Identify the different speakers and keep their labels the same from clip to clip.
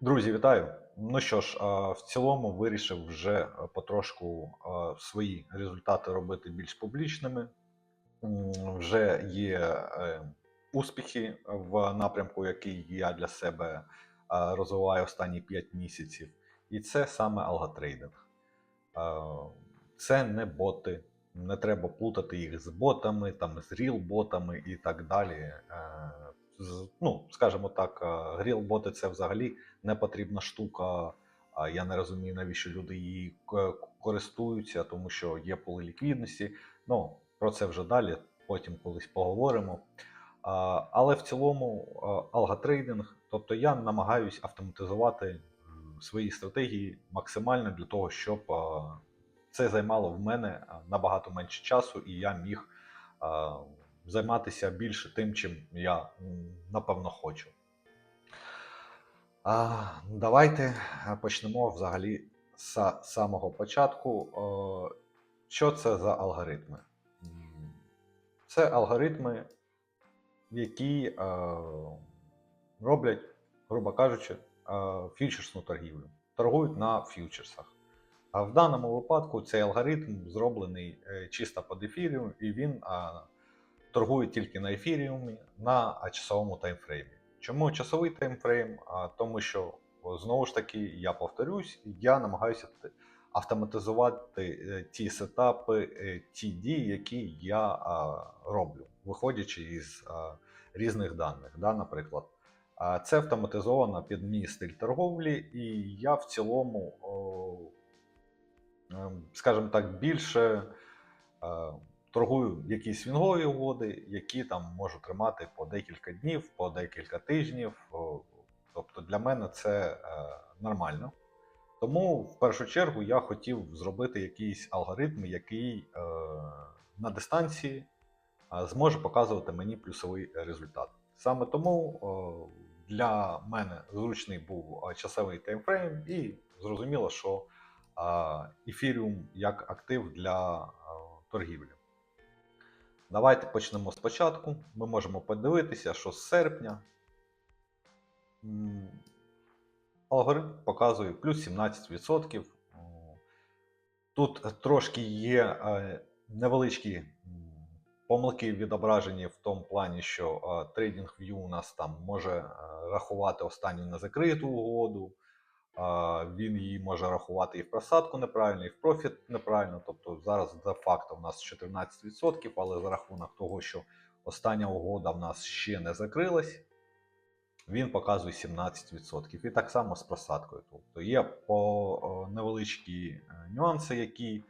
Speaker 1: Друзі, вітаю! Ну що ж, в цілому вирішив вже потрошку свої результати робити більш публічними. Вже є е, успіхи в напрямку, який я для себе розвиваю останні 5 місяців. І це саме алготрейдинг. Це не боти, не треба плутати їх з ботами, там, з ріл-ботами і так далі. Е, Ну, скажімо так, гріл-боти це взагалі не потрібна штука. Я не розумію, навіщо люди її користуються, тому що є поли ліквідності. Ну, про це вже далі, потім колись поговоримо. Але в цілому а, алготрейдинг, тобто я намагаюсь автоматизувати свої стратегії максимально для того, щоб це займало в мене набагато менше часу, і я міг займатися більше тим, чим я напевно хочу. А, давайте е, почнемо взагалі з самого початку. Е, Що це за алгоритми? Це алгоритми, які е, роблять, грубо кажучи, фьючерсну торгівлю, торгують на фьючерсах. А в даному випадку цей алгоритм зроблений чисто під ефіріум, і він а, торгує тільки на ефіріумі на часовому таймфреймі. Чому часовий таймфрейм? Тому що знову ж таки, я повторюсь, я намагаюся автоматизувати е, ті сетапи, е, ті дії, які я роблю, виходячи із різних даних. Да, наприклад, це автоматизовано під мій стиль торговлі, і я в цілому, ем, скажімо так, більше е, торгую якісь свінгові угоди, які там можу тримати по декілька днів, по декілька тижнів. Тобто для мене це е, нормально. Тому в першу чергу я хотів зробити якийсь алгоритм, який е, на дистанції е, зможе показувати мені плюсовий результат. Саме тому е, для мене зручний був е, часовий таймфрейм, і зрозуміло, що ефіріум як актив для торгівлі. Давайте почнемо спочатку. Ми можемо подивитися, що з серпня алгоритм показує плюс 17%. Тут трошки є е, невеличкі помилки відображені в тому плані, що е, TradingView у нас там може е, рахувати останню незакриту угоду. Він її може рахувати і в просадку неправильно, і в профіт неправильно. Тобто зараз де факто у нас 14%, але за рахунок того, що остання угода в нас ще не закрилась, він показує 17%. І так само з просадкою. Тобто є по о, невеличкі е, нюанси, які е,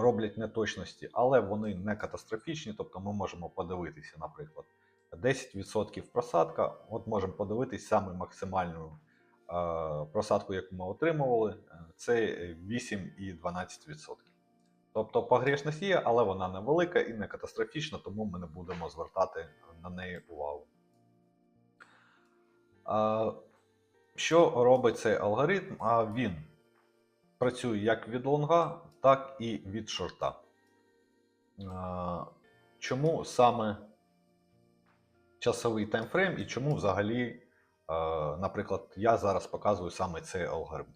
Speaker 1: роблять неточності, але вони не катастрофічні. Тобто ми можемо подивитися, наприклад, 10% просадка. От можемо подивитись саме максимальну е, просадку, яку ми отримували, е, це 8,12%. Тобто погрешність є, але вона невелика і не катастрофічна, тому ми не будемо звертати на неї увагу. Що робить цей алгоритм? А він працює як від лонга, так і від шорта. Чому саме часовий таймфрейм і чому взагалі, наприклад, я зараз показую саме цей алгоритм?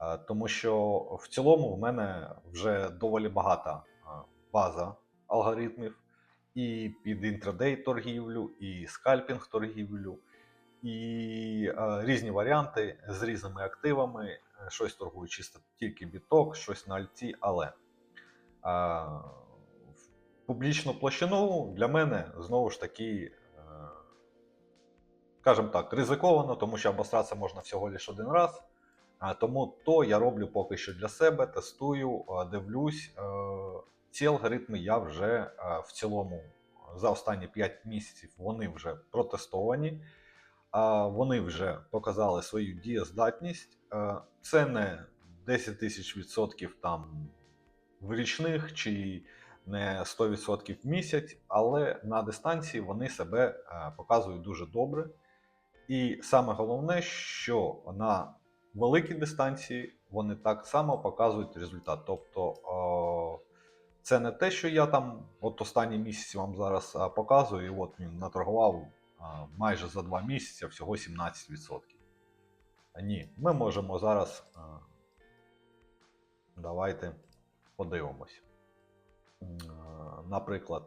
Speaker 1: Е, Тому що в цілому в мене вже доволі багата е, база алгоритмів і під інтрадей торгівлю, і скальпінг торгівлю, і е, різні варіанти з різними активами. Е, Щось торгую чисто тільки біток, щось на альті, але е, в публічну площину для мене знову ж таки, скажімо так, ризиковано, тому що обосратися можна всього лише один раз. Тому то я роблю поки що для себе, тестую, дивлюсь. Ці алгоритми я вже в цілому за останні 5 місяців вони вже протестовані, вони вже показали свою дієздатність. Це не 10 тисяч відсотків там в річних чи не 100% в місяць, але на дистанції вони себе показують дуже добре. І саме головне, що на великій дистанції вони так само показують результат. Тобто о, це не те, що я там от останні місяці вам зараз показую, і от він наторгував майже за два місяці всього 17%. ні. Ми можемо зараз. е, Давайте подивимось. Е, Наприклад,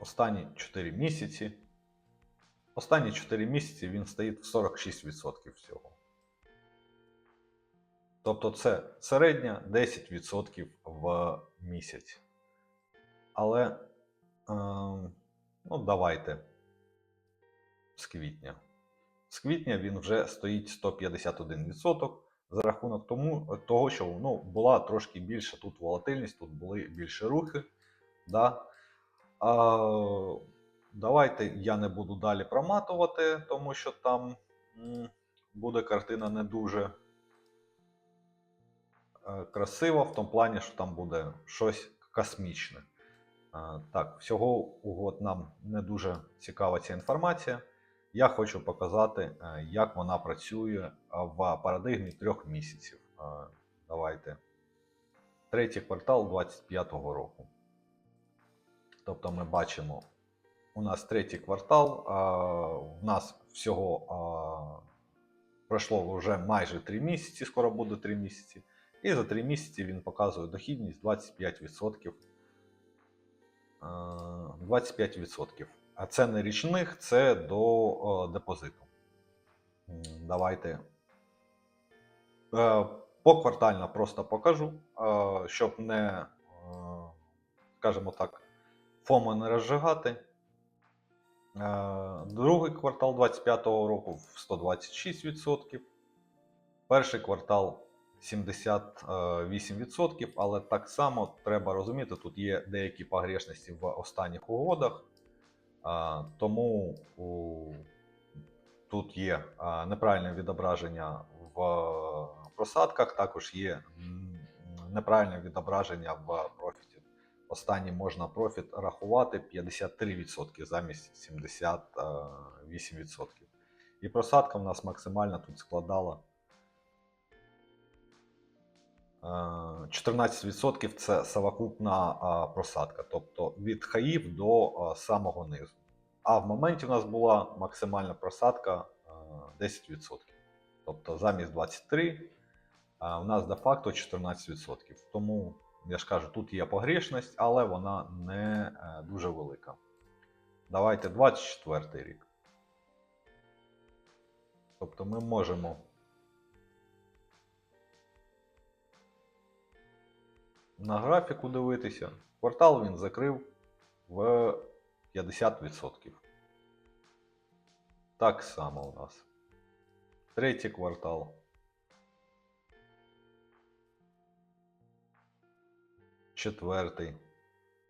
Speaker 1: останні 4 місяці. Останні 4 місяці він стоїть в 46% всього. Тобто це середня 10% в місяць. Але е, ну, давайте з квітня. З квітня він вже стоїть 151% за рахунок тому, того, що ну, була трошки більша тут волатильність, тут були більше рухи. Да? А, давайте я не буду далі проматувати, тому що там буде картина не дуже е, красива, в тому плані, що там буде щось космічне. Е, Так, всього угод нам не дуже цікава ця інформація. Я хочу показати, е, як вона працює в парадигмі трьох місяців. Давайте. Третій квартал 2025 року. Тобто ми бачимо, у нас третій квартал, в нас всього пройшло вже майже 3 місяці, скоро буде 3 місяці. І за 3 місяці він показує дохідність 25%. 25%. А це не річних, це до депозиту. Давайте е, поквартально просто покажу, щоб не, е, скажімо так, ФОМа не розжигати. Е, Другий квартал 25-го року в 126%. Перший квартал 78%, але так само треба розуміти, тут є деякі погрешності в останніх угодах. Тому у, тут є а, неправильне відображення в просадках, також є неправильне відображення в. Останній можна профіт рахувати 53% замість 78%. І просадка в нас максимально тут складала е, 14% це совокупна просадка, тобто від хаїв до самого низу. А в моменті у нас була максимальна просадка 10%. Тобто замість 23 а, у нас де-факто 14%. Тому я ж кажу, тут є погрішність, але вона не е, дуже велика. Давайте 24 рік. Тобто ми можемо на графіку дивитися. Квартал він закрив в 50%. Так само у нас. Третій квартал. Четвертий.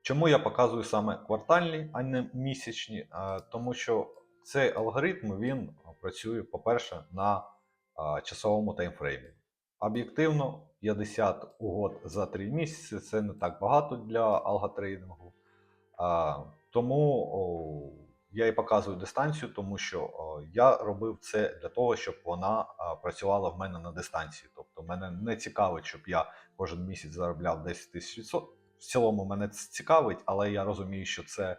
Speaker 1: Чому я показую саме квартальні, а не місячні? Тому що цей алгоритм він працює, по-перше, на часовому таймфреймі. Об'єктивно, 50 угод за 3 місяці це не так багато для алготрейдингу. Тому я і показую дистанцію, тому що я робив це для того, щоб вона працювала в мене на дистанції. Тобто мене не цікавить, щоб я кожен місяць заробляв 10 тисяч. В цілому мене це цікавить, але я розумію, що це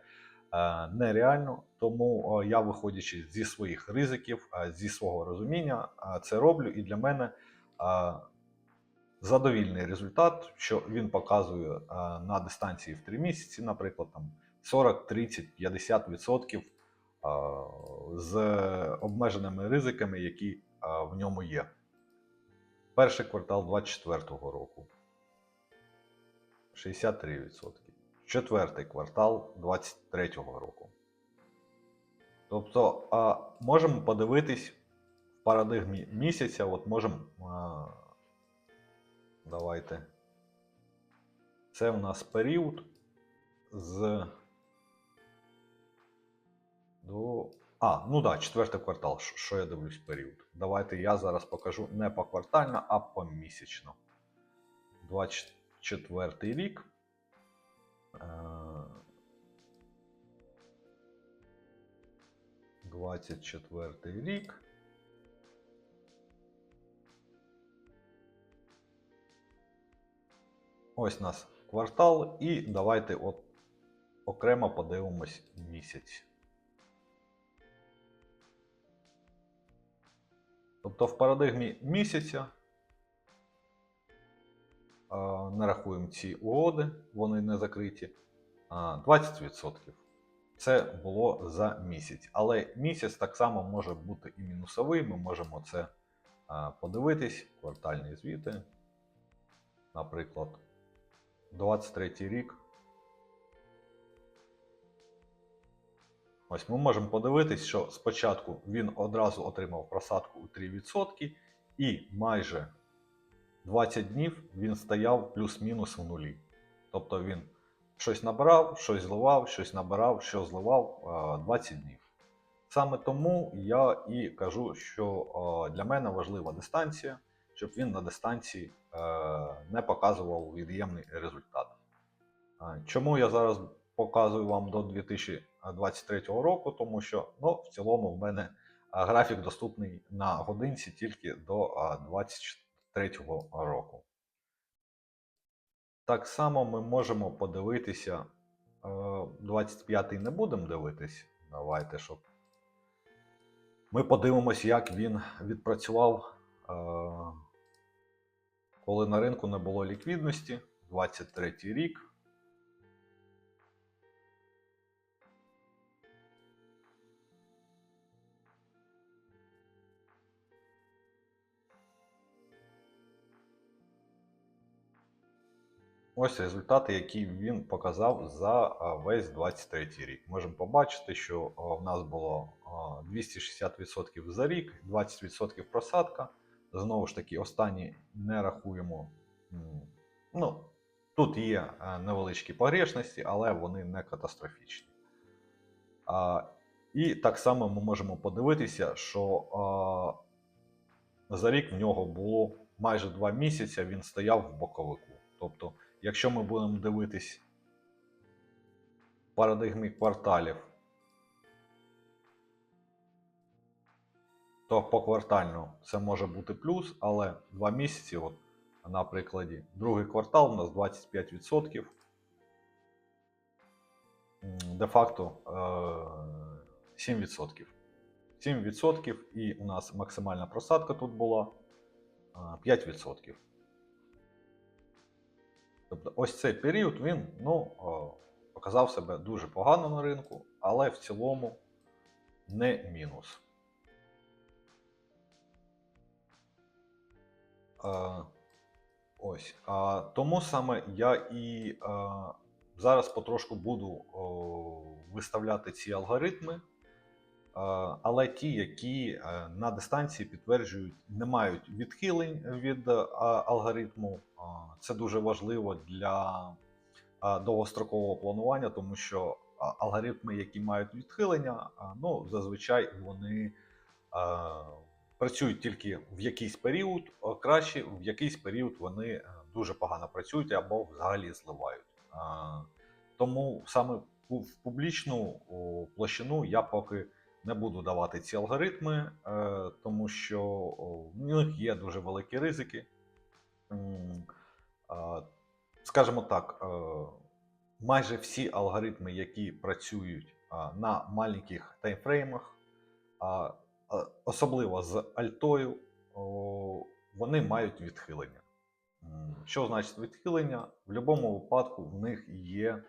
Speaker 1: е, нереально. Тому о, я, виходячи зі своїх ризиків, е, зі свого розуміння, е, це роблю. І для мене е, задовільний результат, що він показує е, на дистанції в 3 місяці, наприклад, там 40, 30, 50 відсотків е, з обмеженими ризиками, які е, в ньому є. Перший квартал 2024 року. 63%. Четвертий квартал 2023 року. Тобто, а, можемо подивитись в парадигмі місяця, от можемо. Давайте. Це у нас період з. До. А, ну так, да, четвертий квартал. Що- я дивлюсь період? Давайте я зараз покажу не поквартально, а помісячно. 24 рік. Е, 24 рік. Ось нас квартал, і давайте от окремо подивимось місяць. Тобто в парадигмі місяця не рахуємо ці угоди, вони не закриті. 20%. Це було за місяць. Але місяць так само може бути і мінусовий. Ми можемо це подивитись, квартальні звіти. Наприклад, 23 рік. Ось ми можемо подивитись, що спочатку він одразу отримав просадку у 3%, і майже 20 днів він стояв плюс-мінус в нулі. Тобто він щось набирав, щось зливав, щось набирав, що зливав е, 20 днів. Саме тому я і кажу, що е, для мене важлива дистанція, щоб він на дистанції е, не показував від'ємний результат. Е, Чому я зараз показую вам до 2023 року? Тому що ну, в цілому в мене графік доступний на годинці тільки до е, 2023 року. Так само ми можемо подивитися. е, 25-й не будемо дивитись. Давайте, щоб. Ми подивимось, як він відпрацював, коли на ринку не було ліквідності. 23 рік. Ось результати, які він показав за весь 23 рік. Можемо побачити, що в нас було 260% за рік, 20% просадка. Знову ж таки, останні не рахуємо. Ну, тут є невеличкі погрешності, але вони не катастрофічні. І так само ми можемо подивитися, що за рік в нього було майже 2 місяці, він стояв в боковику. Тобто, якщо ми будемо дивитись парадигмі кварталів, то поквартально це може бути плюс, але 2 місяці, от на прикладі, другий квартал у нас 25%. Де-факто е, 7%. 7% і у нас максимальна просадка тут була е, 5%. Тобто ось цей період він ну, показав себе дуже погано на ринку, але в цілому не мінус. Е, ось. Тому саме я і е, зараз потрошку буду виставляти ці алгоритми. Е, але ті, які е, на дистанції підтверджують, не мають відхилень від е, алгоритму. Це дуже важливо для довгострокового планування, тому що алгоритми, які мають відхилення, ну, зазвичай вони працюють тільки в якийсь період, краще в якийсь період вони е, дуже погано працюють або взагалі зливають. Тому саме в публічну площину я поки не буду давати ці алгоритми, е, тому що в них є дуже великі ризики. Скажімо так, е, майже всі алгоритми, які працюють на маленьких таймфреймах, особливо з альтою, вони мають відхилення. Що значить відхилення? В будь-якому випадку в них є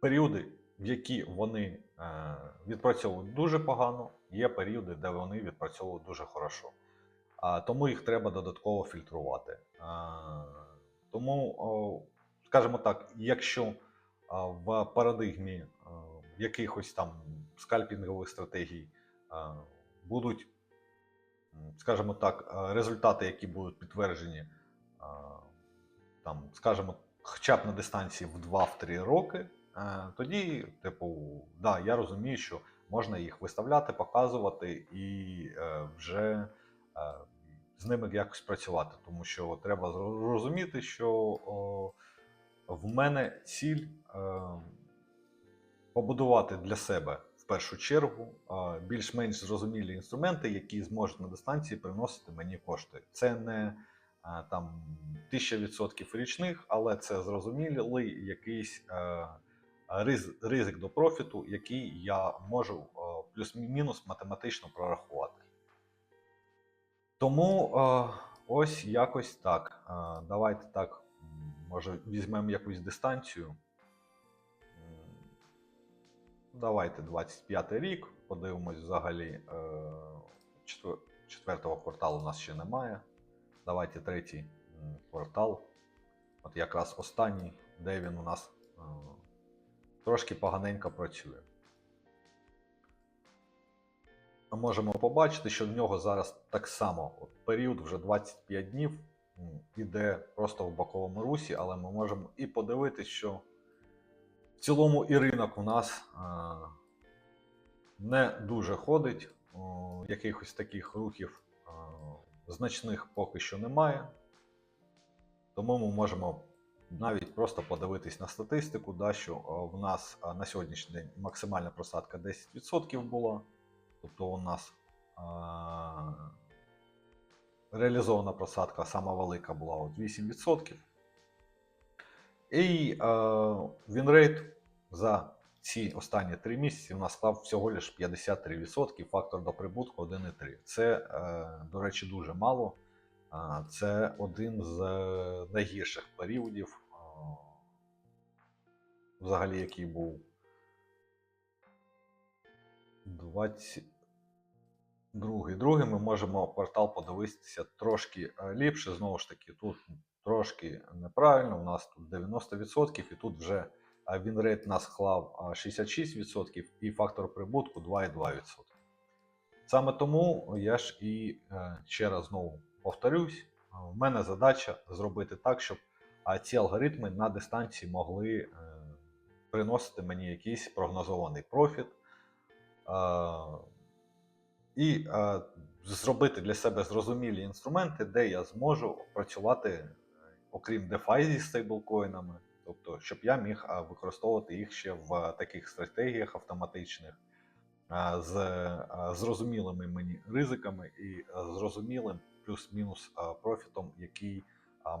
Speaker 1: періоди, які вони е, відпрацьовують дуже погано, є періоди, де вони відпрацьовують дуже хорошо. Тому їх треба додатково фільтрувати. Тому, скажімо так, якщо а, в парадигмі а, якихось там скальпінгових стратегій будуть, скажімо так, результати, які будуть підтверджені, там, скажімо, хоча б на дистанції в 2-3 роки, е, тоді, типу, да, я розумію, що можна їх виставляти, показувати і е, вже е, з ними якось працювати. Тому що треба зро- розуміти, що в мене ціль е, побудувати для себе в першу чергу е, більш-менш зрозумілі інструменти, які зможуть на дистанції приносити мені кошти. Це не е, там 1000% річних, але це зрозумілий якийсь е, ризик до профіту, який я можу е, плюс-мінус математично прорахувати. Тому е, ось якось так. Е, давайте так, може, візьмемо якусь дистанцію. Давайте 25 рік, подивимось взагалі. Е, четвер- четвертого кварталу у нас ще немає. Давайте третій квартал. От якраз останній, де він у нас е, трошки поганенько працює. Ми можемо побачити, що в нього зараз так само от період вже 25 днів іде просто в боковому русі, але ми можемо і подивитися, що в цілому і ринок у нас е, не дуже ходить. Якихось таких рухів е, значних поки що немає. Тому ми можемо навіть просто подивитись на статистику, да, що е, в нас е, на сьогоднішній день максимальна просадка 10% була. Тобто у нас е, реалізована просадка сама велика була от 8%. І е, вінрейт за ці останні 3 місяці у нас склав всього лиш 53%, фактор до прибутку 1,3. Це, е, до речі, дуже мало. А, Це один з найгірших періодів, взагалі, який був 22. Другий ми можемо квартал подивитися трошки е, ліпше. Знову ж таки, тут трошки неправильно. У нас тут 90%, і тут вже е, вінрейт нас клав 66% і фактор прибутку 2,2%. Саме тому я ж і е, ще раз знову повторюсь, е, в мене задача зробити так, щоб ці алгоритми на дистанції могли е, приносити мені якийсь прогнозований профіт. І зробити для себе зрозумілі інструменти, де я зможу працювати, е, окрім DeFi зі стейблкоїнами, тобто, щоб я міг використовувати їх ще в таких стратегіях автоматичних з зрозумілими мені ризиками і зрозумілим плюс-мінус профітом, який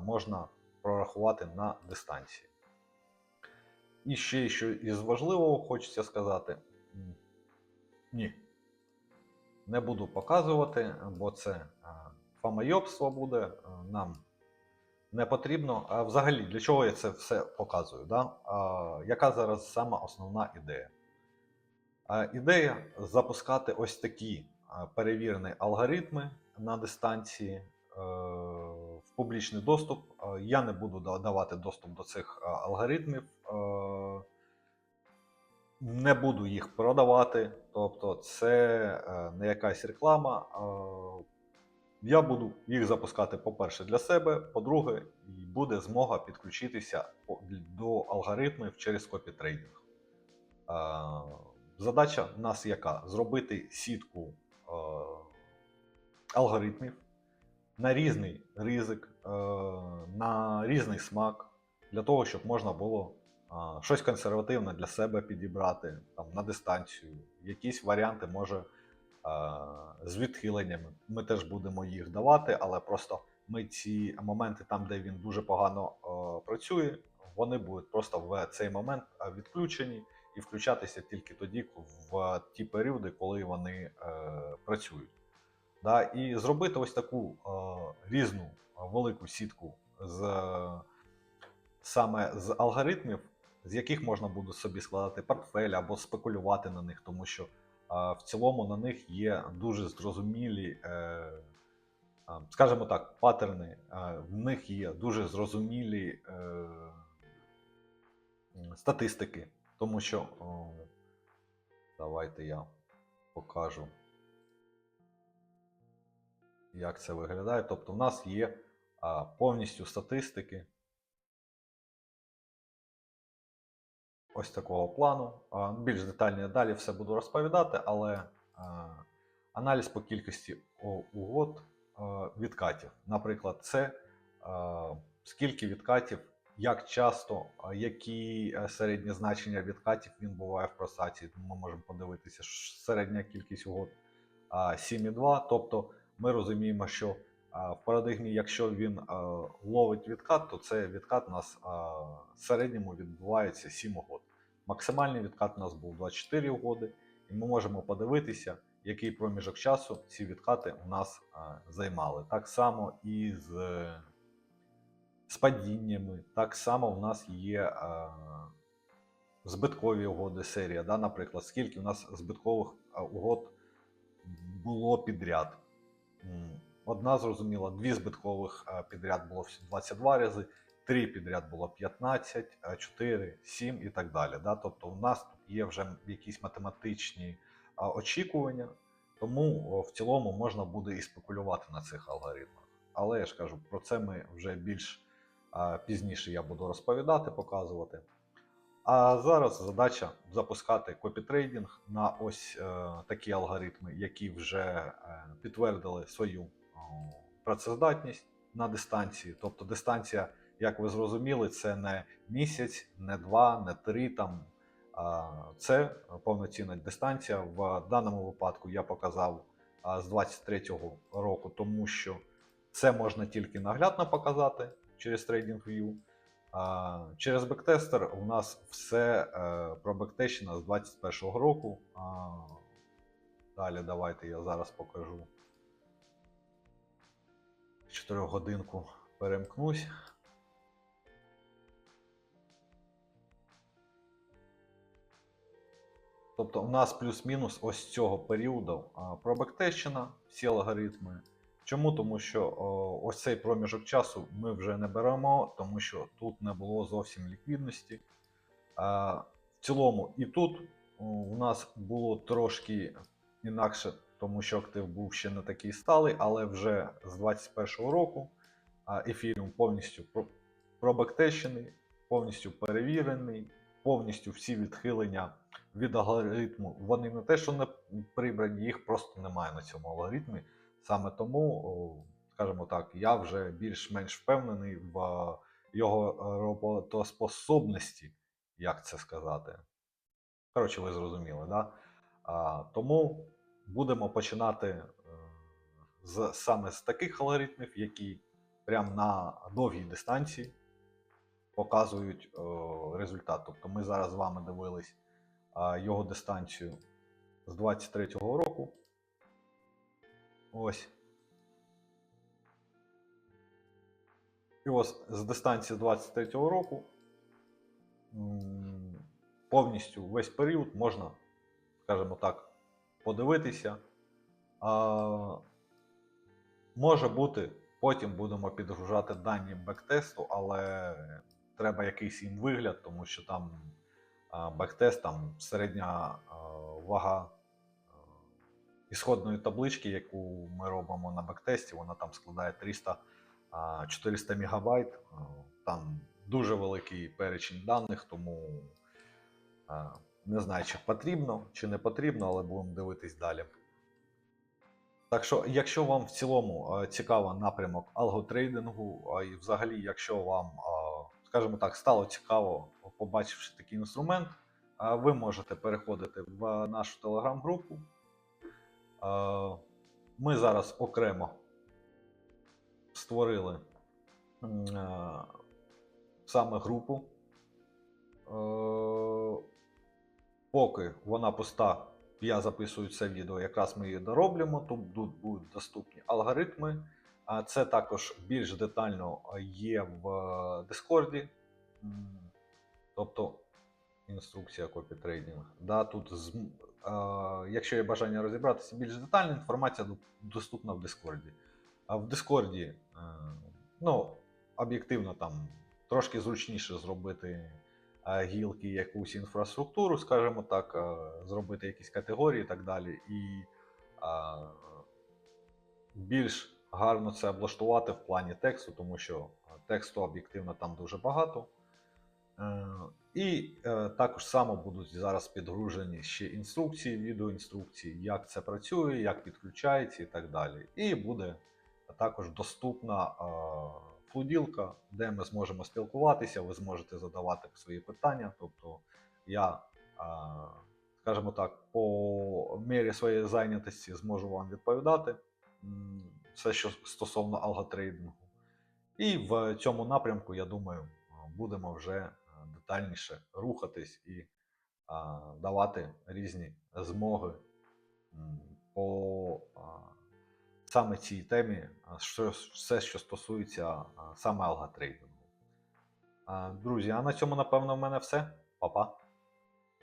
Speaker 1: можна прорахувати на дистанції. І ще що із важливого хочеться сказати: ні, не буду показувати, бо це е, фамайобство буде, е, нам не потрібно. А взагалі, для чого я це все показую? Да? А, яка зараз сама основна ідея? А, ідея запускати ось такі перевірені алгоритми на дистанції е, в публічний доступ. Е, Я не буду да- давати доступ до цих алгоритмів. Не буду їх продавати, тобто це е, не якась реклама. Я буду їх запускати, по-перше, для себе, по-друге, буде змога підключитися до алгоритмів через копітрейдинг. Е, Задача в нас яка? Зробити сітку е, алгоритмів на різний ризик, на різний смак, для того, щоб можна було щось консервативне для себе підібрати там, на дистанцію. Якісь варіанти може з відхиленнями. Ми теж будемо їх давати, але просто ми ці моменти, там, де він дуже погано працює, вони будуть просто в цей момент відключені і включатися тільки тоді, в ті періоди, коли вони е, працюють. Да? І зробити ось таку е, різну велику сітку з саме з алгоритмів, з яких можна буде собі складати портфель або спекулювати на них, тому що в цілому на них є дуже зрозумілі, е, скажімо так, паттерни, в них є дуже зрозумілі е, статистики, тому що давайте я покажу, як це виглядає. Тобто, в нас є а, повністю статистики. Ось такого плану. Більш детально далі все буду розповідати, але аналіз по кількості угод відкатів. Наприклад, це скільки відкатів, як часто, які е, середні значення відкатів він буває в просаці. Ми можемо подивитися, що середня кількість угод а, 7,2. Тобто ми розуміємо, що в парадигмі, якщо він ловить відкат, то це відкат у нас в середньому відбувається 7 угод. Максимальний відкат у нас був 24 угоди, і ми можемо подивитися, який проміжок часу ці відкати у нас займали. Так само і з, з падіннями, так само в нас є збиткові угоди серія. Да? Наприклад, скільки у нас збиткових угод було підряд. Одна зрозуміла, дві збиткових е, підряд було 22 рази, три підряд було 15, е, 4, 7 і так далі. Да? Тобто у нас тут є вже якісь математичні очікування, тому в цілому можна буде і спекулювати на цих алгоритмах. Але я ж кажу, про це ми вже більш пізніше я буду розповідати, показувати. А зараз задача запускати копітрейдинг на ось е, такі алгоритми, які вже е, підтвердили свою працездатність на дистанції. Тобто дистанція, як ви зрозуміли, це не місяць, не два, не три там. Це повноцінна дистанція. В даному випадку я показав з 23-го року, тому що це можна тільки наглядно показати через TradingView. Через бектестер у нас все е, про бектещина з 21-го року. Далі давайте я зараз покажу. 4 годинку перемкнусь. Тобто у нас плюс-мінус ось цього періоду пробектещина, всі алгоритми. Чому? Тому що ось цей проміжок часу ми вже не беремо, тому що тут не було зовсім ліквідності. В цілому і тут у нас було трошки інакше, тому що актив був ще не такий сталий, але вже з 2021 року ефіріум повністю про- пробектещений, повністю перевірений, повністю всі відхилення від алгоритму. Вони не те, що не прибрані, їх просто немає на цьому алгоритмі. Саме тому, скажімо так, я вже більш-менш впевнений в його роботоспособності, як це сказати. Коротше, ви зрозуміли, да? А, тому будемо починати е, з, саме з таких алгоритмів, які прямо на довгій дистанції показують е, результат. Тобто ми зараз з вами дивились а, його дистанцію з 23-го року. Ось. І ось з дистанції 23-го року повністю весь період можна, скажімо так, подивитися. А, може бути, потім будемо підгружати дані бектесту, але треба якийсь їм вигляд, тому що там бектест, там середня вага ісходної таблички, яку ми робимо на бектесті, вона там складає 300 а, 400 мегабайт. Там дуже великий перечень даних, тому не знаю, чи потрібно, чи не потрібно, але будемо дивитись далі. Так що, якщо вам в цілому е, цікаво напрямок алготрейдингу, і взагалі, якщо вам, е, скажімо так, стало цікаво, побачивши такий інструмент, е, ви можете переходити в нашу телеграм-групу. Ми зараз окремо створили саме групу. Поки вона пуста, я записую це відео, якраз ми її дороблюємо, тут будуть- доступні алгоритми. А Це також більш детально є в е, Дискорді. Тобто інструкція копітрейдинг. Да, тут е, якщо є бажання розібратися більш детально, інформація доступна в Дискорді. А в Дискорді, е, ну, об'єктивно там трошки зручніше зробити гілки якусь інфраструктуру, скажімо так, зробити якісь категорії і так далі. І більш гарно це облаштувати в плані тексту, тому що тексту об'єктивно там дуже багато. Е, І е, також само будуть зараз підгружені ще інструкції, відеоінструкції, як це працює, як підключається і так далі. І буде також доступна флуділка, де ми зможемо спілкуватися, ви зможете задавати свої питання. Тобто я, скажімо так, по мірі своєї зайнятості зможу вам відповідати. Все, що стосовно алготрейдингу. І в цьому напрямку, я думаю, будемо вже детальніше рухатись і давати різні змоги по саме цій темі, що, все, що стосується саме алготрейдингу. Друзі, а на цьому, напевно, в мене все. Па-па.